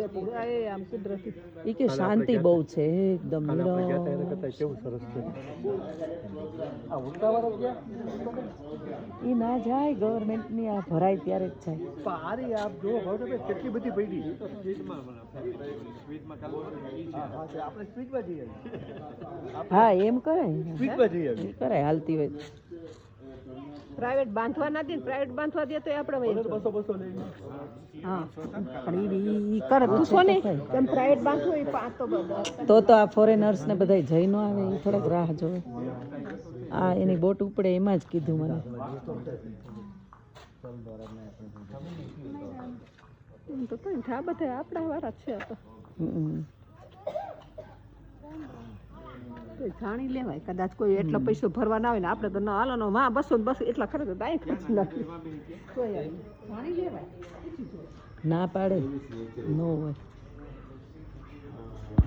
એ એ કે શાંતિ બહુ છે એકદમ ઈ ના જાય ગવર્મેન્ટની આ ભરાય ત્યારે જ જાય. સારી આપ જો હવે કેટલી બધી પડી. હા, એમ કરે. એ કરાય હાલતી હોય. પ્રાઇવેટ બાંધવા ના દે પ્રાઇવેટ બાંધવા દે તો આપણે બસો બસો હા. પણ કરે. પૂછો ને. તેમ પ્રાઇવેટ બાંધવું પાંચ તો તો તો આ ફોરેનર્સ ને બધા જઈ ન આવે એ થોડાક રાહ જોવે. આ એની બોટ ઉપડે એમાં જ કીધું મને. એમ તો કઈ આ બધા આપણા વાળા છે તો. હમ. જાણી લેવાય. કદાચ કોઈ એટલો પૈસો ભરવા ના હોય ને આપણે તો ના હાલો માં બસો ને બસો એટલા ખરે તો અહીં ખર્ચ તોય જાણી લેવાય. ના પાડે. ન હોય.